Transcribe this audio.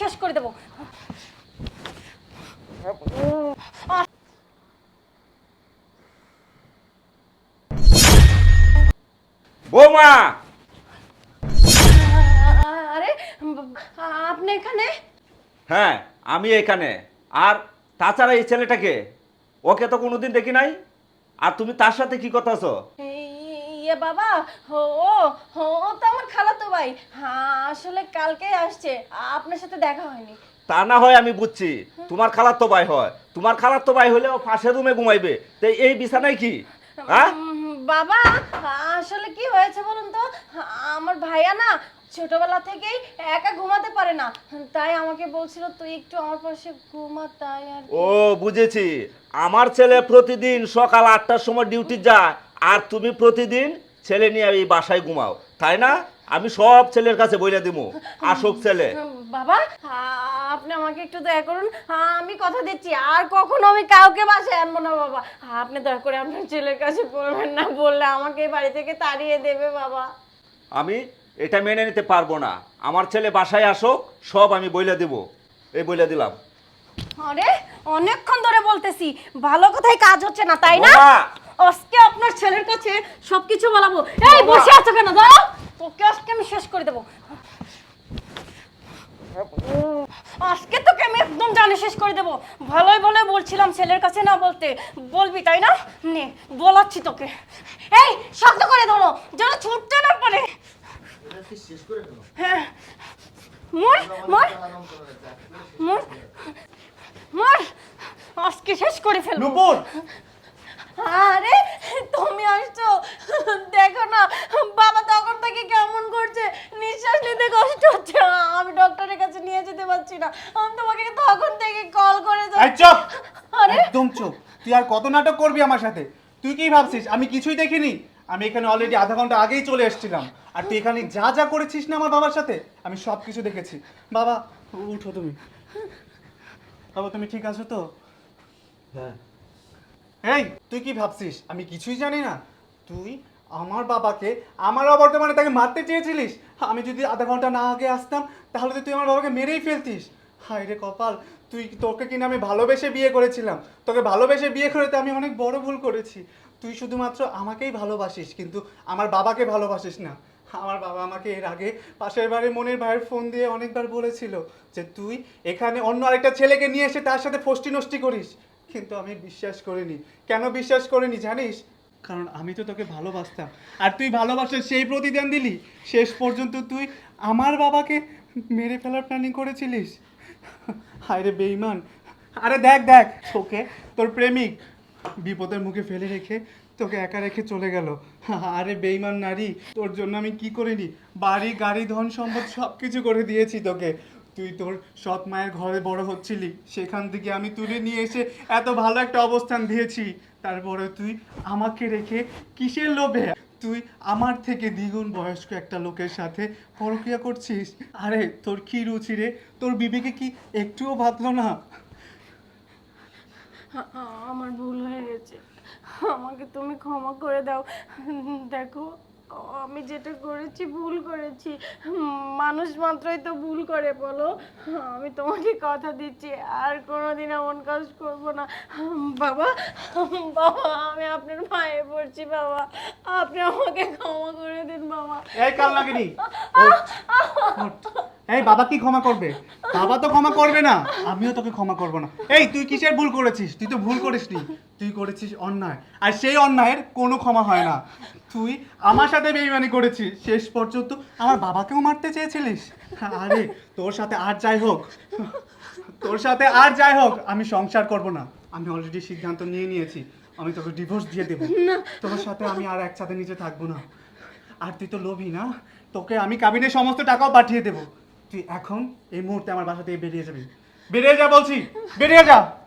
শেষ করে দেবো। বৌমা! আরে আপনি এখানে? হ্যাঁ আমি এখানে। আর তাছাড়া এই ছেলেটাকে? ওকে তো কোনোদিন দেখি নাই? আর তুমি তার সাথে কি কথা আছো ইয়ে বাবা ও ও ভাই? হ্যাঁ আসলে কালকে আসছে। আপনার সাথে দেখা হয়নি। তা না হয় আমি বুঝছি। তোমার খালার তো ভাই হয়। তোমার খালার তো ভাই হলে ও পাশের রুমে ঘুমাইবে। তো এই বিছানায় কি? হ্যাঁ? বাবা আসলে কি হয়েছে বলুন তো? আমার ভাইয়া না ছোটবেলা থেকেই একা ঘুমাতে পারে না। তাই আমাকে বলছিল তুই একটু আমার পাশে ঘুমা। তাই আর ও বুঝেছি। আমার ছেলে প্রতিদিন সকাল আটটার সময় ডিউটি যায় আর তুমি প্রতিদিন ছেলে নিয়ে এই বাসায় ঘুমাও। তাই না? আমি সব ছেলের কাছে বলে দিব আসুক ছেলে। বাবা আপনি আমাকে একটু দয়া করুন। আমি কথা দিচ্ছি আর কখনো আমি কাউকে বাসায় আনব না বাবা। আপনি দয়া করে আপনার ছেলের কাছে বলবেন না বললে আমাকে এই বাড়ি থেকে তাড়িয়ে দেবে বাবা। আমি এটা মেনে নিতে পারব না। আমার ছেলে বাসায় আসুক সব আমি বইলে দিব। এই বইলে দিলাম। আরে অনেকক্ষণ ধরে বলতেছি ভালো কথাই কাজ হচ্ছে না তাই না! আজকে আপনার ছেলের কাছে সবকিছু বলাবো। এই বসে আছো কেন? দাঁড়াও। তোকে আজকে আমি শেষ করে দেবো। আজকে তোকে আমি একদম জানে শেষ করে দেবো। ভালোই বলে বলছিলাম ছেলের কাছে না বলতে। বলবি তাই না? নে বলাচ্ছি তোকে। এই শক্ত করে ধরো যেন ছুটতে না পারে। হ্যাঁ। মোর মোর মোর মোর। আজকে শেষ করে ফেলব। আরে তুমি আসছো দেখো না বাবা তখন থেকে কেমন করছে নিঃশ্বাস নিতে কষ্ট হচ্ছে আমি ডক্টরের কাছে নিয়ে যেতে পারছি না আমি তোমাকে তখন থেকে কল করে এই যাচ্ছি চুপ! আরে! একদম চুপ। তুই আর কত নাটক করবি আমার সাথে? তুই কি ভাবছিস? আমি কিছুই দেখিনি। আমি এখানে অলরেডি আধা ঘণ্টা আগেই চলে এসেছিলাম। আর তুই এখানে যা যা করেছিস না আমার বাবার সাথে আমি সব কিছু দেখেছি। বাবা উঠো তুমি। বাবা তুমি ঠিক আছো তো? হ্যাঁ। এই তুই কি ভাবছিস? আমি কিছুই জানি না। তুই আমার বাবাকে আমার অবর্তমানে তাকে মারতে চেয়েছিলিস। আমি যদি আধা ঘণ্টা না আগে আসতাম তাহলে তো তুই আমার বাবাকে মেরেই ফেলতিস। হায় রে কপাল, তুই তোকে কিনা আমি ভালোবেসে বিয়ে করেছিলাম? তোকে ভালোবেসে বিয়ে করে তো আমি অনেক বড় ভুল করেছি। তুই শুধুমাত্র আমাকেই ভালোবাসিস, কিন্তু আমার বাবাকে ভালোবাসিস না। আমার বাবা আমাকে এর আগে পাশের বাড়ির মনের ভাইয়ের ফোন দিয়ে অনেকবার বলেছিল যে, তুই এখানে অন্য আরেকটা ছেলেকে নিয়ে এসে তার সাথে ফষ্টি নষ্টি করিস। কিন্তু আমি বিশ্বাস করিনি। কেন বিশ্বাস করিনি জানিস? কারণ আমি তো তোকে ভালোবাসতাম। আর তুই ভালোবাসার সেই প্রতিদান দিলি। শেষ পর্যন্ত তুই আমার বাবাকে মেরে ফেলার প্ল্যানিং করেছিলিস। হায় রে বেইমান আরে দেখ দেখ, তোকে, তোর প্রেমিক। বিপদের মুখে ফেলে রেখে তোকে একা রেখে চলে গেল। আরে বেইমান নারী, তোর জন্য আমি কি করিনি? বাড়ি, গাড়ি, ধন সম্পদ সব কিছু করে দিয়েছি তোকে। তুই তোর সৎ মায়ের ঘরে বড় হচ্ছিলি। সেখান থেকে আমি তুলে নিয়ে এসে এত ভালো একটা অবস্থান দিয়েছি। তারপরে তুই আমাকে রেখে কিসের লোভে? তুই আমার থেকে দ্বিগুণ বয়স্ক একটা লোকের সাথে পরক্রিয়া করছিস? আরে, তোর কি রুচি রে? তোর বিবেকে কি একটুও ভাবলো না? আমার ভুল হয়ে গেছে। আমাকে তুমি ক্ষমা করে দাও। দেখো আমি যেটা করেছি ভুল করেছি। মানুষ মাত্রই তো ভুল করে, বলো। আমি তোমাকে কথা দিচ্ছি, আর কোনোদিন এমন কাজ করব না। বাবা বাবা, আমি আপনার মায়ে পড়ছি, বাবা। আপনি আমাকে ক্ষমা করে দিন, বাবা। এই কাল লাগেনি। এই, বাবা কি ক্ষমা করবে? বাবা তো ক্ষমা করবে না। আমিও তোকে ক্ষমা করব না। এই, তুই কিসের ভুল করেছিস? তুই তো ভুল করিসনি। তুই করেছিস অন্যায়। আর সেই অন্যায়ের কোনো ক্ষমা হয় না। তুই আমার সাথে বেইমানি করেছিস। শেষ পর্যন্ত আমার বাবাকেও মারতে চেয়েছিলিস। আরে তোর সাথে আর যাই হোক। তোর সাথে আর যাই হোক আমি সংসার করব না। আমি অলরেডি সিদ্ধান্ত নিয়ে নিয়েছি। আমি তোকে ডিভোর্স দিয়ে দেবো। তোর সাথে আমি আর একসাথে নিচে থাকব না। আর তুই তো লোভী না? তোকে আমি কাবিনের সমস্ত টাকাও পাঠিয়ে দেবো। তুই এখন এই মুহূর্তে আমার বাসা থেকে বেরিয়ে যাবি। বেরিয়ে যা বলছি। বেরিয়ে যা।